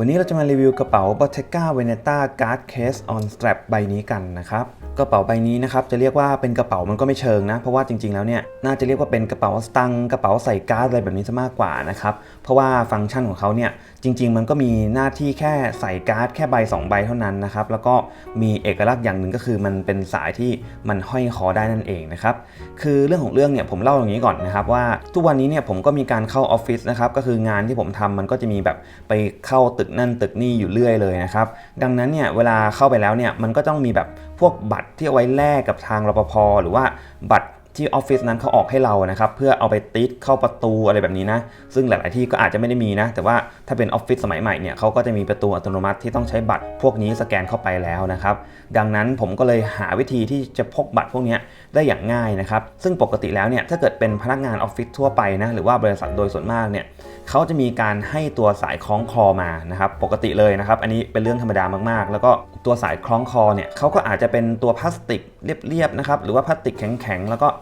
วันนี้เราจะมารีวิวกระเป๋า Bottega Veneta Guard Case on Strap ใบนี้กันนะครับ กระเป๋าใบนี้นะครับจะเรียกว่าเป็นกระเป๋ามันก็ไม่เชิงนะ เพราะว่าจริงๆแล้วเนี่ยน่าจะเรียกว่าเป็นกระเป๋าสตังกระเป๋าใส่การ์ดอะไรแบบนี้ซะมากกว่านะครับ เพราะว่าฟังก์ชันของเขาเนี่ยจริง ๆ มันก็มีหน้าที่แค่ใส่การ์ดแค่ใบ 2 ใบเท่านั้นนะครับ แล้วก็มีเอกลักษณ์อย่างหนึ่งก็คือมันเป็นสายที่มันห้อยคอได้นั่นเองนะครับ คือเรื่องของเรื่องเนี่ยผมเล่าอย่างนี้ก่อนนะครับว่าทุกวันนี้เนี่ยผมก็มีการเข้าออฟฟิศนะครับก็คืองานที่ผมทำมันก็จะมีแบบไปเข้าตึกนั่นตึกนี่อยู่เรื่อยเลยนะครับ ดังนั้นเนี่ยเวลาเข้าไปแล้วเนี่ยมันก็ต้องมีแบบพวกบัตรที่เอาไว้แลกกับทางรปภหรือว่าบัตร ที่ออฟฟิศนั้นเขาออกให้เรานะครับเพื่อเอาไปติดเข้าประตูอะไรแบบนี้นะ ซึ่งหลาย ๆ ที่ก็อาจจะไม่ได้มีนะ แต่ว่าถ้าเป็นออฟฟิศสมัยใหม่เนี่ยเขาก็จะมีประตูอัตโนมัติที่ต้องใช้บัตรพวกนี้สแกนเข้าไปแล้วนะครับ ดังนั้นผมก็เลยหาวิธีที่จะพกบัตรพวกนี้ได้อย่างง่ายนะครับ ซึ่งปกติแล้วเนี่ยถ้าเกิดเป็นพนักงานออฟฟิศทั่วไปนะหรือว่าบริษัทโดยส่วนมากเนี่ยเขาจะมีการให้ตัวสายคล้องคอมานะครับปกติเลยนะครับอันนี้เป็นเรื่องธรรมดามาก ๆ แล้วก็ตัวสายคล้องคอเนี่ยเขาก็อาจจะเป็นตัวพลาสติกเรียบ ๆ นะครับหรือว่าพลาสติกแข็ง ๆ แล้วก็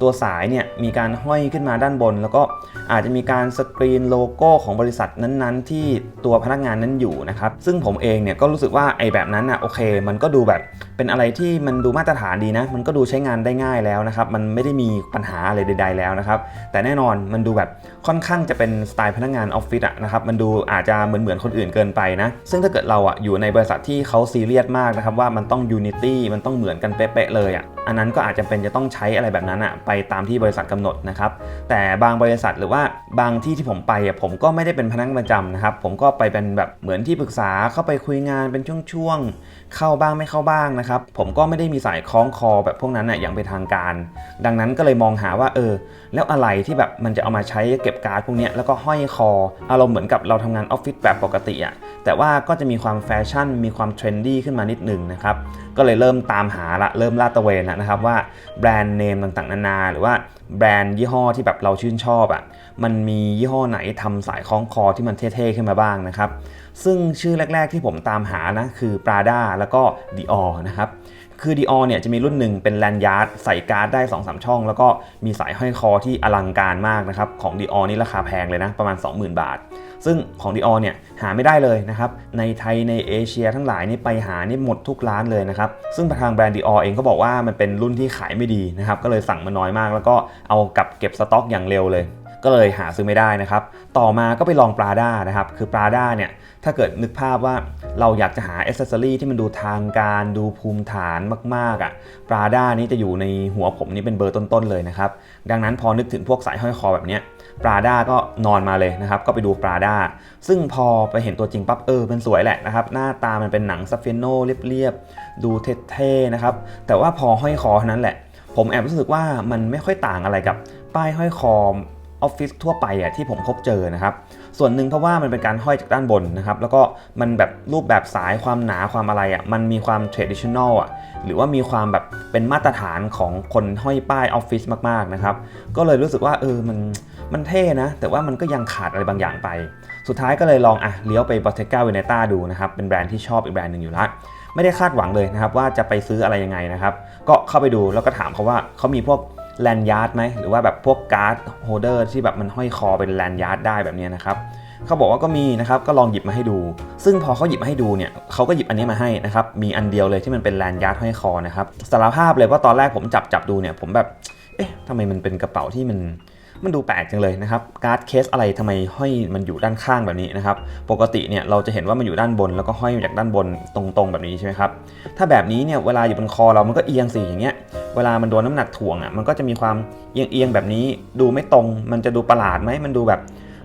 ตัวสายเนี่ยมีการห้อยขึ้นมาด้านบน แล้วก็อาจจะมีการสกรีนโลโก้ของบริษัทนั้นๆ ที่ตัวพนักงานนั้นอยู่นะครับซึ่งผมเองเนี่ยก็รู้สึกว่าไอ้แบบนั้นอะโอเค มันก็ดูแบบเป็นอะไรที่มันดูมาตรฐานดีนะ มันก็ดูใช้งานได้ง่ายแล้วนะครับมันไม่ได้มีปัญหาอะไรใด ๆ แล้วนะครับแต่แน่นอนมันดูแบบค่อนข้างจะเป็นสไตล์พนักงานออฟฟิศอะนะครับมันดูอาจจะเหมือนเหมือนๆคนอื่นเกินไปนะซึ่งถ้าเกิดเราอะอยู่ในบริษัทที่เขาซีเรียสมากนะครับว่ามันต้องยูนิตี้มันต้องเหมือนกันเป๊ะๆเลยอะอันนั้นก็อาจจะเป็นจะต้องใช้อะไรแบบนั้นอะไปตามที่บริษัทกำหนดนะครับ แต่บางบริษัทหรือว่าบางที่ที่ผมไปผมก็ไม่ได้เป็นพนักงานประจำนะครับ ผมก็ไปเป็นแบบเหมือนที่ปรึกษาเข้าไปคุยงานเป็นช่วงๆเข้าบ้างไม่เข้าบ้างนะครับ ผมก็ไม่ได้มีสายคล้องคอแบบพวกนั้นอะอย่างเป็นทางการ ดังนั้นก็เลยมองหาว่าเออ แล้วอะไรที่แบบมันจะเอามาใช้เก็บการ์ดพวกเนี้ยแล้วก็ห้อยคออารมณ์เหมือนกับเราทำงานออฟฟิศแบบปกติอะแต่ว่าก็จะมีความแฟชั่นมีความเทรนดี้ขึ้นมานิดหนึ่งนะครับ ก็เลยเริ่มตามหาละเริ่มลาดตระเวนละนะครับว่าแบรนด์เนมต่างๆนานา หรือว่าแบรนด์ยี่ห้อที่แบบเราชื่นชอบอะ่ะมันมียี่ห้อไหนทำสายคล้องคอที่มันเท่ๆขึ้นมาบ้างนะครับ ซึ่งชื่อแรก ๆที่ผมตามหานะคือ Prada แล้วก็ Dior นะครับคือ Dior เนี่ยจะมีรุ่นหนึ่งเป็นแลนยาร์ดใส่การ์ดได้ 2-3 ช่อง แล้วก็มีสายห้อยคอที่อลังการมากนะครับ ของ Dior นี่ราคาแพงเลยนะ ประมาณ 20,000 บาท ซึ่งของ Dior เนี่ยหาไม่ได้เลยนะครับ ในไทยในเอเชียทั้งหลายนี่ไปหานี่หมดทุกร้านเลยนะครับ ซึ่งทางแบรนด์ Dior เองก็บอกว่ามันเป็นรุ่นที่ขายไม่ดีนะครับ ก็เลยสั่งมาน้อยมาก แล้วก็เอากลับเก็บสต็อกอย่างเร็วเลย ก็เลยหาซื้อไม่ได้นะครับ ต่อมาก็ไปลอง Prada นะครับ คือ Prada เนี่ยถ้าเกิดนึกภาพว่าเราอยากจะหาอ c เซอรี่ที่มันดูทางการดูภูมิฐานมากๆอะ่ะ Prada นี้จะอยู่ในหัวผมนี่เป็นเบอร์ต้นๆเลยนะครับ ดังนั้นพอนึกถึงพวกสายห้อยคอแบบเนี้ย Prada ก็นอนมาเลยนะครับ ก็ไปดู Prada ซึ่งพอไปเห็นตัวจริงปั๊บเออมันสวยแหละนะครับ หน้าตามันเป็นหนังซัฟเฟโนเรียบๆ ดูเท่ๆนะครับ แต่ว่าพอห้อยคอเท่านั้นแหละ ผมแอบรู้สึกว่ามันไม่ค่อยต่างอะไรกับ ป้ายห้อยคอออฟฟิศทั่วไปอะที่ผมพบเจอนะครับ ส่วนหนึ่งเพราะว่ามันเป็นการห้อยจากด้านบนนะครับ แล้วก็มันแบบรูปแบบสายความหนาความอะไรอะมันมีความ traditional อะหรือว่ามีความแบบเป็นมาตรฐานของคนห้อยป้ายออฟฟิศมากๆนะครับ ก็เลยรู้สึกว่าเออมัน มันเท่นะ แต่ว่ามันก็ยังขาดอะไรบางอย่างไป สุดท้ายก็เลยลองอะเลี้ยวไป Bottega Veneta ดูนะครับ เป็นแบรนด์ที่ชอบอีกแบรนด์หนึ่งอยู่ละไม่ได้คาดหวังเลยนะครับว่าจะไปซื้ออะไรยังไงนะครับ ก็เข้าไปดูแล้วก็ถามเขาว่าเขามีพวกแลนยาร์ดไหมหรือว่าแบบพวกการ์ดโฮเดอร์ที่แบบมันห้อยคอเป็นแลนยาร์ดได้แบบนี้นะครับเขาบอกว่าก็มีนะครับก็ลองหยิบมาให้ดู ซึ่งพอเขาหยิบมาให้ดูเนี่ยเขาก็หยิบอันนี้มาให้นะครับมีอันเดียวเลยที่มันเป็นแลนยาร์ดห้อยคอนะครับสารภาพเลยว่าตอนแรกผมจับจับดูเนี่ยผมแบบเอ๊ะทำไมมันเป็นกระเป๋าที่มัน มันดูแปลกจังเลยนะครับการ์ดเคสอะไรทำไมห้อยมันอยู่ด้านข้างแบบนี้นะครับปกติเนี่ยเราจะเห็นว่ามันอยู่ด้านบน แล้วก็ห้อยมาจากด้านบนตรงๆแบบนี้ใช่ไหมครับถ้าแบบนี้เนี่ยเวลาอยู่บนคอเรามันก็เอียงสิอย่างเงี้ยเวลามันโดนน้ำหนักถ่วงอะมันก็จะมีความเอียงๆแบบนี้ดูไม่ตรง มันจะดูประหลาดไหมมันดูแบบ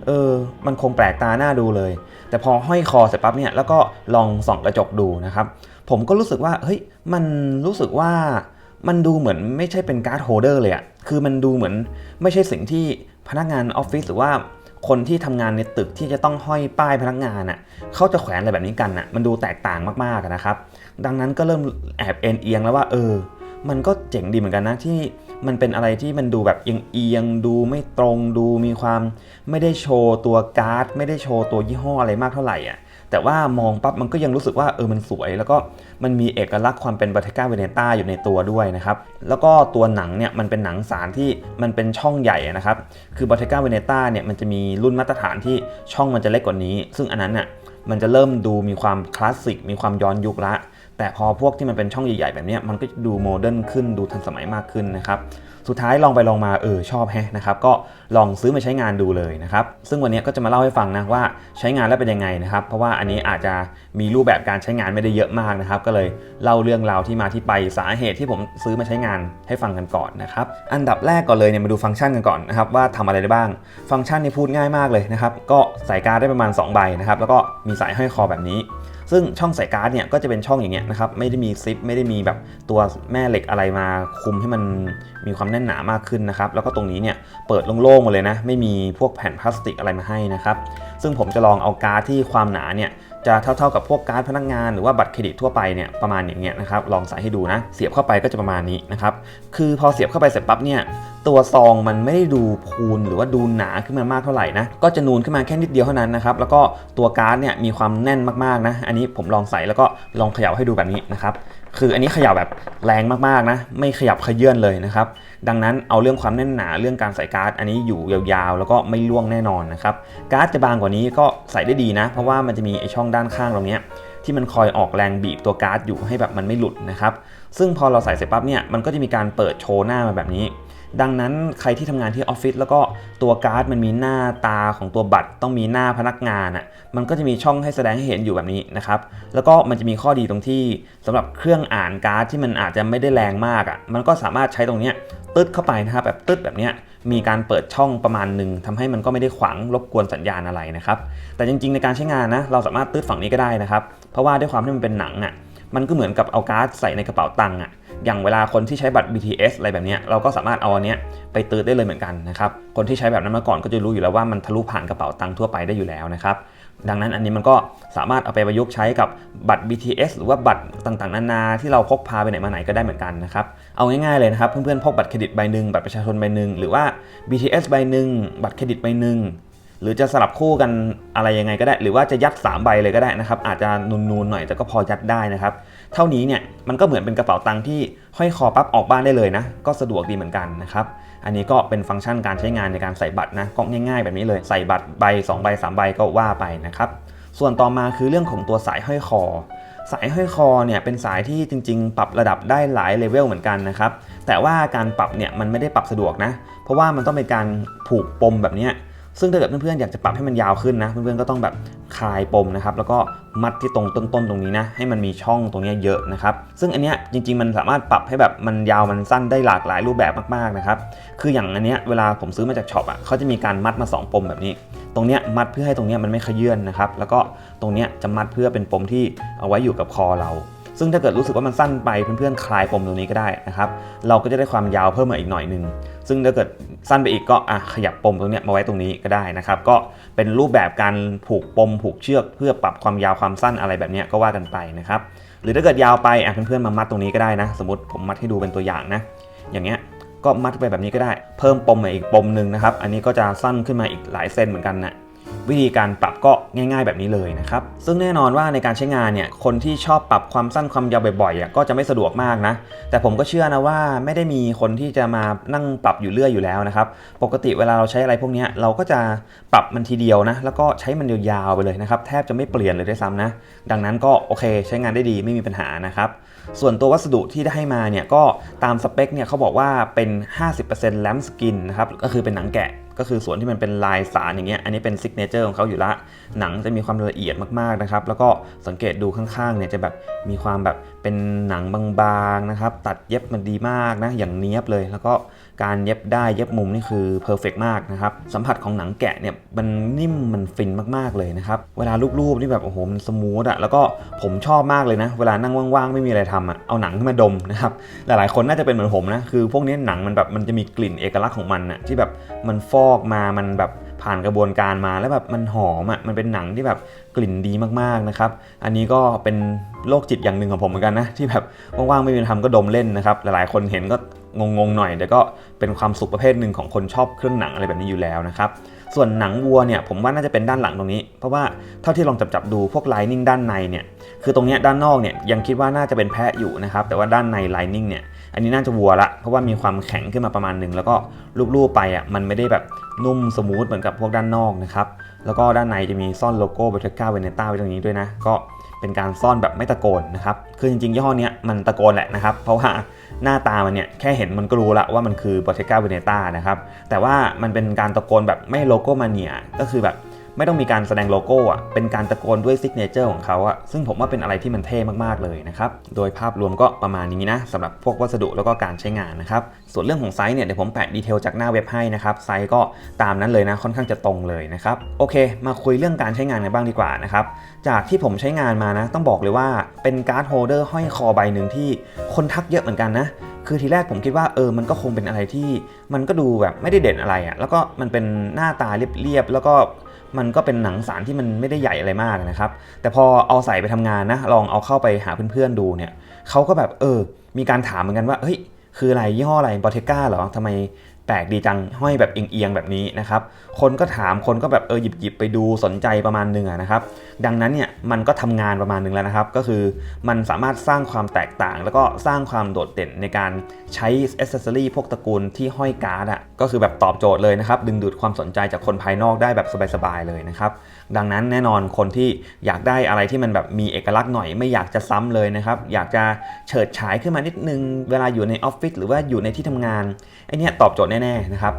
เออ มันคงแปลกตาหน้าดูเลย แต่พอห้อยคอเสร็จปั๊บเนี่ย แล้วก็ลองส่องกระจกดูนะครับ ผมก็รู้สึกว่า เฮ้ย มันรู้สึกว่า มันดูเหมือนไม่ใช่เป็นการ์ดโฮเดอร์เลยอะ คือมันดูเหมือนไม่ใช่สิ่งที่พนักงานออฟฟิศหรือว่าคนที่ทำงานในตึกที่จะต้องห้อยป้ายพนักงานอะเขาจะแขวนอะไรแบบนี้กันอะมันดูแตกต่างมากๆนะครับ ดังนั้นก็เริ่มแอบเอ็นเอียงแล้วว่าเออ มันก็เจ๋งดีเหมือนกันนะที่มันเป็นอะไรที่มันดูแบบเอียงๆดูไม่ตรงดูมีความ ไม่ได้โชว์ตัวการ์ด ไม่ได้โชว์ตัวยี่ห้ออะไรมากเท่าไหร่อะ แต่ว่ามองปั๊บมันก็ยังรู้สึกว่าเออมันสวย แล้วก็มันมีเอกลักษณ์ความเป็นบัตเทกาเวเนต้าอยู่ในตัวด้วยนะครับแล้วก็ตัวหนังเนี่ยมันเป็นหนังสารที่มันเป็นช่องใหญ่นะครับคือบัตเทกาเวเนต้าเนี่ยมันจะมีรุ่นมาตรฐานที่ช่องมันจะเล็กกว่านี้ ซึ่งอันนั้นน่ะมันจะเริ่มดูมีความคลาสสิกมีความย้อนยุคละแต่พอพวกที่มันเป็นช่องใหญ่ๆแบบนี้มันก็ดูโมเดิร์นขึ้นดูทันสมัยมากขึ้นนะครับ สุดท้ายลองไปลองมาเออชอบแฮะนะครับก็ลองซื้อมาใช้งานดูเลยนะครับซึ่งวันนี้ก็จะมาเล่าให้ฟังนะว่าใช้งานแล้วเป็นยังไงนะครับเพราะว่าอันนี้อาจจะมีรูปแบบการใช้งานไม่ได้เยอะมากนะครับก็เลยเล่าเรื่องราวที่มาที่ไปสาเหตุที่ผมซื้อมาใช้งานให้ฟังกันก่อนนะครับอันดับแรกก่อนเลยเนี่ยมาดูฟังก์ชันกันก่อนนะครับว่าทำอะไรได้บ้าง ฟังก์ชันนี่พูดง่ายมากเลยนะครับก็ใส่การได้ประมาณ2ใบนะครับแล้วก็มีสายห้อยคอแบบนี้ ซึ่งช่องใส่การ์ดเนี่ยก็จะเป็นช่องอย่างเงี้ยนะครับไม่ได้มีซิปไม่ได้มีแบบตัวแม่เหล็กอะไรมาคุมให้มันมีความแน่นหนามากขึ้นนะครับแล้วก็ตรงนี้เนี่ยเปิดโล่งๆหมดเลยนะไม่มีพวกแผ่นพลาสติกอะไรมาให้นะครับซึ่งผมจะลองเอาการ์ดที่ความหนาเนี่ย จะเท่าๆกับพวกการ์ดพนักงานหรือว่าบัตรเครดิตทั่วไปเนี่ยประมาณอย่างเงี้ยนะครับลองใส่ให้ดูนะ เสียบเข้าไปก็จะประมาณนี้นะครับคือพอเสียบเข้าไปเสร็จปั๊บเนี่ยตัวซองมันไม่ได้ดูพูนหรือว่าดูหนาขึ้นมามากเท่าไหร่นะก็จะนูนขึ้นมาแค่นิดเดียวเท่านั้นนะครับแล้วก็ตัวการ์ดเนี่ยมีความแน่นมากๆนะอันนี้ผมลองใส่แล้วก็ลองเขย่าให้ดูแบบนี้นะครับ คืออันนี้ขยับแบบแรงมากๆนะ ไม่ขยับขยื่นเลยนะครับ ดังนั้นเอาเรื่องความแน่นหนาเรื่องการใส่การ์ด อันนี้อยู่ยาวๆ แล้วก็ไม่ล่วงแน่นอนนะครับ การ์ดจะบางกว่านี้ก็ใส่ได้ดีนะ เพราะว่ามันจะมีไอช่องด้านข้างตรงนี้ที่มันคอยออกแรงบีบตัวการ์ดอยู่ให้แบบมันไม่หลุดนะครับ ซึ่งพอเราใส่เสร็จปั๊บเนี่ย มันก็จะมีการเปิดโชว์หน้ามาแบบนี้ ดังนั้นใครที่ทำงานที่ออฟฟิศแล้วก็ตัวการ์ดมันมีหน้าตาของตัวบัตร ต้องมีหน้าพนักงานอะมันก็จะมีช่องให้แสดงให้เห็นอยู่แบบนี้นะครับแล้วก็มันจะมีข้อดีตรงที่สำหรับเครื่องอ่านการ์ดที่มันอาจจะไม่ได้แรงมากอะมันก็สามารถใช้ตรงเนี้ยตึ๊ดเข้าไปนะครับแบบตึ๊ดแบบเนี้ยมีการเปิดช่องประมาณหนึ่งทำให้มันก็ไม่ได้ขวางรบกวนสัญญาณอะไรนะครับแต่จริงๆในการใช้งานนะเราสามารถตึ๊ดฝั่งนี้ก็ได้นะครับเพราะว่าด้วยความที่มันเป็นหนังอะมันก็เหมือนกับเอาการ์ดใส่ในกระเป๋าตังค์อะ อย่างเวลาคนที่ใช้บัตร BTS อะไรแบบนี้เราก็สามารถเอาอันเนี้ยไปตืดได้เลยเหมือนกันนะครับ คนที่ใช้แบบนั้นมาก่อนก็จะรู้อยู่แล้วว่ามันทะลุผ่านกระเป๋าตังค์ทั่วไปได้อยู่แล้วนะครับ ดังนั้นอันนี้มันก็สามารถเอาไปประยุกต์ใช้กับบัตร BTS หรือว่าบัตรต่างๆ นานาที่เราพกพาไปไหนมาไหนก็ได้เหมือนกันนะครับ เอาง่ายๆเลยนะครับ เพื่อนๆพกบัตรเครดิตใบหนึ่งบัตรประชาชนใบหนึ่งหรือว่า BTS ใบหนึ่งบัตรเครดิตใบหนึ่งหรือจะสลับคู่กันอะไรยังไงก็ได้ หรือว่าจะยัด 3 ใบเลยก็ได้นะครับ อาจจะนูนๆหน่อยแต่ก็พอยัดได้นะครับ เท่านี้เนี่ยมันก็เหมือนเป็นกระเป๋าตังค์ที่ห้อยคอปั๊บออกบ้านได้เลยนะ ก็สะดวกดีเหมือนกันนะครับ อันนี้ก็เป็นฟังก์ชันการใช้งานในการใส่บัตรนะก็ง่าย ๆ แบบนี้เลยใส่บัตรใบ2ใบ3ใบก็ว่าไปนะครับส่วนต่อมาคือเรื่องของตัวสายห้อยคอ สายห้อยคอเนี่ยเป็นสายที่จริง ๆ ปรับระดับได้หลายเลเวลเหมือนกันนะครับแต่ว่าการปรับเนี่ยมันไม่ได้ปรับสะดวกนะ เพราะว่ามันต้องเป็นการผูกปมแบบนี้ ซึ่งถ้าเกิดเพื่อนๆอยากจะปรับให้มันยาวขึ้นนะ เพื่อนๆก็ต้องแบบคลายปมนะครับ แล้วก็มัดที่ตรงต้นๆตรงนี้นะ ให้มันมีช่องตรงนี้เยอะนะครับ ซึ่งอันเนี้ยจริง ๆ มันสามารถปรับให้แบบมันยาวมันสั้นได้หลากหลายรูปแบบมากๆนะครับ คืออย่างอันเนี้ยเวลาผมซื้อมาจากช็อปอะเขาจะมีการมัดมาสองปมแบบนี้ ตรงเนี้ยมัดเพื่อให้ตรงเนี้ยมันไม่ขยื่นนะครับ แล้วก็ตรงเนี้ยจะมัดเพื่อเป็นปมที่เอาไว้อยู่กับคอเราซึ่งถ้าเกิดรู้สึกว่ามันสั้นไปเพื่อนๆคลายปมตรงนี้ก็ได้นะครับ เราก็จะได้ความยาวเพิ่มมาอีกหน่อยหนึง ซึ่งถ้าเกิดสั้นไปอีกก็อะขยับปมตรงนี้มาไว้ตรงนี้ก็ได้นะครับ ก็เป็นรูปแบบการผูกปมผูกเชือก เพื่อปรับความยาวความสั้นอะไรแบบนี้ก็ว่ากันไปนะครับ หรือถ้าเกิดยาวไปอะเพื่อนๆมามัดตรงนี้ก็ได้นะ สมมติผมมัดให้ดูเป็นตัวอย่างนะ อย่างเงี้ยก็มัดไปแบบนี้ก็ได้ เพิ่มปมมาอีกปมหนึ่งนะครับ อันนี้ก็จะสั้นขึ้นมาอีกหลายเซนเหมือนกันนะ วิธีการปรับก็ง่าย ๆ แบบนี้เลยนะครับ ซึ่งแน่นอนว่าในการใช้งานเนี่ย คนที่ชอบปรับความสั้นความยาวบ่อยๆก็จะไม่สะดวกมากนะ แต่ผมก็เชื่อนะว่าไม่ได้มีคนที่จะมานั่งปรับอยู่เรื่อยอยู่แล้วนะครับ ปกติเวลาเราใช้อะไรพวกนี้เราก็จะปรับมันทีเดียวนะ แล้วก็ใช้มันยาวๆไปเลยนะครับ แทบจะไม่เปลี่ยนเลยด้วยซ้ำนะ ดังนั้นก็โอเค ใช้งานได้ดีไม่มีปัญหานะครับ ส่วนตัววัสดุที่ได้ให้มาเนี่ยก็ตามสเปคเนี่ยเขาบอกว่าเป็น 50%แลมสกินนะครับ ก็คือเป็นหนังแกะ ก็คือส่วนที่มันเป็นลายสารอย่างเงี้ยอันนี้เป็นซิกเนเจอร์ของเขาอยู่ละหนังจะมีความละเอียดมากๆนะครับ แล้วก็สังเกตดูข้างๆเนี่ยจะแบบมีความแบบเป็นหนังบางๆนะครับ ตัดเย็บมันดีมากนะอย่างเนี้ยบเลยแล้วก็ การเย็บได้เย็บมุมนี่คือเพอร์เฟกมากนะครับสัมผัสของหนังแกะเนี่ยมันนิ่มมันฟินมากๆเลยนะครับเวลารูปๆนี่แบบโอ้โหมันสมูทอะแล้วก็ผมชอบมากเลยนะ เวลานั่งว่างๆไม่มีอะไรทำอะเอาหนังขึ้นมาดมนะครับหลายๆคนน่าจะเป็นเหมือนผมนะคือพวกนี้หนังมันแบบมันจะมีกลิ่นเอกลักษณ์ของมันอะที่แบบมันฟอกมามันแบบผ่านกระบวนการมาแล้วแบบมันหอมอะมันเป็นหนังที่แบบกลิ่นดีมากๆนะครับอันนี้ก็เป็นโรคจิตอย่างหนึ่งของผมเหมือนกันนะที่แบบว่างๆไม่มีอะไรทำก็ดมเล่นนะครับหลายๆคนเห็นก็ งงๆหน่อยแต่ก็เป็นความสุขประเภทหนึ่งของคนชอบเครื่องหนังอะไรแบบนี้อยู่แล้วนะครับส่วนหนังวัวเนี่ยผมว่าน่าจะเป็นด้านหลังตรงนี้ เพราะว่าเท่าที่ลองจับจับดูพวกไลนิ่งด้านในเนี่ยคือตรงเนี้ยด้านนอกเนี่ยยังคิดว่าน่าจะเป็นแพะอยู่นะครับแต่ว่าด้านในไลนิ่งเนี่ยอันนี้น่าจะวัวละเพราะว่ามีความแข็งขึ้นมาประมาณหนึ่งแล้วก็ลูบๆไปอะมันไม่ได้แบบนุ่มสมูทเหมือนกับพวกด้านนอกนะครับแล้วก็ด้านในจะมีซ่อนโลโก้เบทก้าเวเนต้าไว้ตรงนี้ด้วยนะก็เป็นการซ่อนแบบไม่ตะโกนนะครับ คือจริงๆยี่ห้อนี้มันตะโกนแหละนะครับ เพราะว่า หน้าตามันเนี่ยแค่เห็นมันก็รู้ละว่ามันคือ Bottega Veneta นะครับแต่ว่ามันเป็นการตะโกนแบบไม่โลโก้มาเนียก็คือแบบ ไม่ต้องมีการแสดงโลโก้อะเป็นการตะโกนด้วยซิกเนเจอร์ของเขาอะซึ่งผมว่าเป็นอะไรที่มันเท่มากๆเลยนะครับโดยภาพรวมก็ประมาณนี้นะสำหรับพวกวัสดุแล้วก็การใช้งานนะครับส่วนเรื่องของไซส์เนี่ยเดี๋ยวผมแปะดีเทลจากหน้าเว็บให้นะครับไซส์ก็ตามนั้นเลยนะค่อนข้างจะตรงเลยนะครับโอเค มาคุยเรื่องการใช้งานกันบ้างดีกว่านะครับจากที่ผมใช้งานมานะ ต้องบอกเลยว่าเป็นการ์ดโฮลเดอร์ห้อยคอใบหนึ่งที่คนทักเยอะเหมือนกันนะคือทีแรกผมคิดว่าเออมันก็คงเป็นอะไรที่มันก็ดูแบบไม่ได้เด่นอะไรอะ่ะแล้วก็มันเป็นหน้าตาเรียบๆแล้วก็ มันก็เป็นหนังสารที่มันไม่ได้ใหญ่อะไรมากนะครับ แต่พอเอาใส่ไปทำงานนะ ลองเอาเข้าไปหาเพื่อนๆดูเนี่ยเขาก็แบบเออ มีการถามเหมือนกันว่าเฮ้ยคืออะไรยี่ห้ออะไรบอเทก้าเหรอทำไมแปลกดีจังห้อยแบบเอียงๆแบบนี้นะครับ คนก็ถามคนก็แบบเออหยิบหยิบไปดูสนใจประมาณหนึ่งนะครับ ดังนั้นเนี่ยมันก็ทำงานประมาณหนึ่งแล้วนะครับ ก็คือมันสามารถสร้างความแตกต่าง แล้วก็สร้างความโดดเด่นในการใช้อ c เซสซอรีพวกตระกูลที่ห้อยการ์ดอะ ก็คือแบบตอบโจทย์เลยนะครับ ดึงดูดความสนใจจากคนภายนอกได้แบบสบายๆเลยนะครับ ดังนั้นแน่นอนคนที่อยากได้อะไรที่มันแบบมีเอกลักษณ์หน่อยไม่อยากจะซ้ำเลยนะครับ อยากจะเฉิดฉายขึ้นมานิดนึง เวลาอยู่ในออฟฟิศหรือว่าอยู่ในที่ทำงานไอเนี้ยตอบโจทย์แน่ๆนะครับ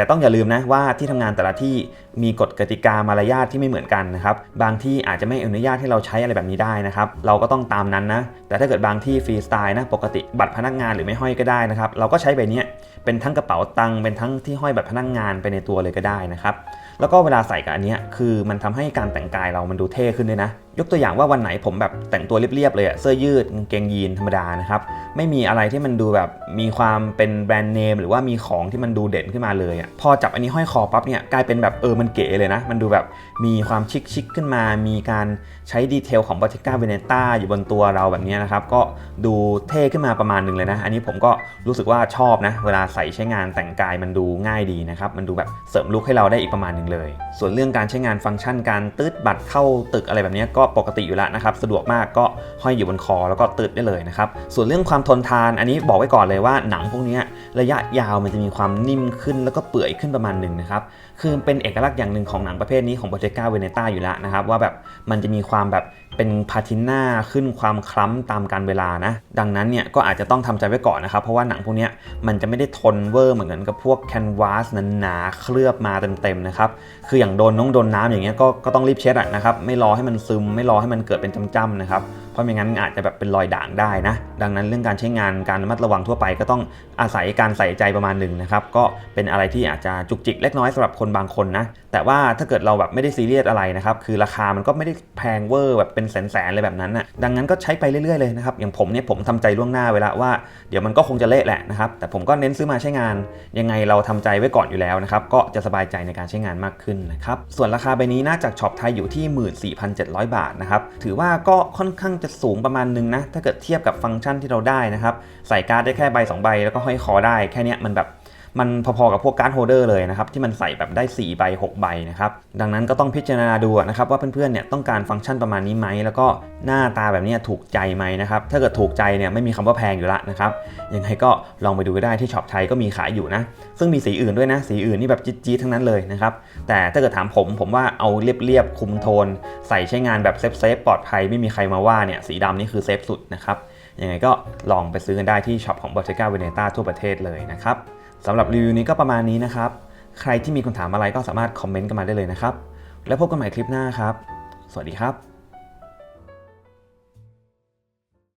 แต่ต้องอย่าลืมนะว่าที่ทำงานแต่ละที่มีกฎกติกามารยาทที่ไม่เหมือนกันนะครับ บางที่อาจจะไม่อนุญาตให้เราใช้อะไรแบบนี้ได้นะครับ เราก็ต้องตามนั้นนะ แต่ถ้าเกิดบางที่ฟรีสไตล์นะ ปกติบัตรพนักงานหรือไม่ห้อยก็ได้นะครับ เราก็ใช้ใบเนี้ยเป็นทั้งกระเป๋าตังค์ เป็นทั้งที่ห้อยบัตรพนักงานไปในตัวเลยก็ได้นะครับ แล้วก็เวลาใส่กับอันเนี้ยคือมันทำให้การแต่งกายเรามันดูเท่ขึ้นด้วยนะ ยกตัวอย่างว่าวันไหนผมแบบแต่งตัวเรียบๆเลยอะเสื้อยืดกางเกงยีนธรรมดานะครับไม่มีอะไรที่มันดูแบบมีความเป็นแบรนด์เนมหรือว่ามีของที่มันดูเด่นขึ้นมาเลยอะพอจับอันนี้ห้อยคอปั๊บเนี่ยกลายเป็นแบบเออมันเก๋เลยนะ มันดูแบบมีความชิคๆขึ้นมา มีการใช้ดีเทลของ Bottega Veneta อยู่บนตัวเราแบบนี้นะครับก็ดูเท่ขึ้นมาประมาณหนึ่งเลยนะ อันนี้ผมก็รู้สึกว่าชอบนะ เวลาใส่ใช้งานแต่งกายมันดูง่ายดีนะครับมันดูแบบเสริมลุคให้เราได้อีกประมาณหนึ่งเลย ส่วนเรื่องการใช้งานฟังก์ชันการตืดบัตรเข้าตึกอะไรแบบนี้ก็ปกติอยู่แล้วนะครับ สะดวกมากก็ห้อยอยู่บนคอแล้วก็ตืดได้เลยนะครับ ส่วนเรื่องความทนทานอันนี้บอกไว้ก่อนเลยว่าหนังพวกนี้ระยะยาวมันจะมีความนิ่มขึ้นแล้วก็เปื่อยขึ้นประมาณหนึ่งนะครับ คือเป็นเอกลักษณ์อย่างหนึ่งของหนังประเภทนี้ของ Bottega Veneta อยู่แล้วนะครับ ว่าแบบมันจะมีความแบบเป็นพาทิน่าขึ้นความคล้ำตามการเวลานะ ดังนั้นเนี่ยก็อาจจะต้องทำใจไว้ก่อนนะครับ เพราะว่าหนังพวกนี้มันจะไม่ได้ทนเวอร์เหมือนกับพวกแคนวาสหนาๆเคลือบมาเต็มๆนะครับ คืออย่างโดนน้องโดนน้ำอย่างเงี้ยก็ก็ต้องรีบเช็ดะนะครับ ไม่รอให้มันซึมไม่รอให้มันเกิดเป็นจำๆนะครับ ราะไม่งั้นอาจจะแบบเป็นรอยด่างได้นะ ดังนั้นเรื่องการใช้งานการระมัดระวังทั่วไป ก็ต้องอาศัยการใส่ใจประมาณหนึ่งนะครับ ก็เป็นอะไรที่อาจจะจุกจิกเล็กน้อยสำหรับคนบางคนนะ แต่ว่าถ้าเกิดเราแบบไม่ได้ซีเรียสอะไรนะครับ คือราคามันก็ไม่ได้แพงเวอร์แบบเป็นแสนๆเลยแบบนั้นนะดังนั้นก็ใช้ไปเรื่อยๆเลยนะครับ อย่างผมเนี่ยผมทำใจล่วงหน้าไว้แล้วว่าเดี๋ยวมันก็คงจะเละแหละนะครับ แต่ผมก็เน้นซื้อมาใช้งาน ยังไงเราทำใจไว้ก่อนอยู่แล้วนะครับ ก็จะสบายใจในการใช้งานมากขึ้นนะครับ ส่วนราคาใบนี้น่าจากช็อปไทยอยู่ที่ 14,700 บาทนะครับ ถือว่าก็ค่อนข้างจะสูงประมาณนึงนะ ถ้าเกิดเทียบกับฟังก์ชันที่เราได้นะครับ ใส่การ์ดได้แค่ใบ 2 ใบ แล้วก็ห้อยคอได้ แค่นี้มันแบบ มันพอๆกับพวกการ์ดโฮเดอร์เลยนะครับที่มันใส่แบบได้ 4 ใบ 6 ใบนะครับดังนั้นก็ต้องพิจารณาดูนะครับว่าเพื่อนๆเนี่ยต้องการฟังก์ชันประมาณนี้ไหมแล้วก็หน้าตาแบบนี้ถูกใจไหมนะครับถ้าเกิดถูกใจเนี่ยไม่มีคำว่าแพงอยู่ละนะครับยังไงก็ลองไปดูก็ได้ที่ช็อปไทยก็มีขายอยู่นะซึ่งมีสีอื่นด้วยนะสีอื่นนี่แบบจี๊ดๆทั้งนั้นเลยนะครับแต่ถ้าเกิดถามผมผมว่าเอาเรียบๆคุมโทน ใส่ใช้งานแบบเซฟๆปลอดภัยไม่มีใครมาว่าเนี่ยสีดำนี่คือเซฟสุดนะครับยังไงก็ลองไปซื้อกันได้ที่ช็อปของ Bottega Veneta ทั่วประเทศเลยนะครับ สำหรับรีวิวนี้ก็ประมาณนี้นะครับ ใครที่มีคำถามอะไรก็สามารถคอมเมนต์กันมาได้เลยนะครับ แล้วพบกันใหม่คลิปหน้าครับ สวัสดีครับ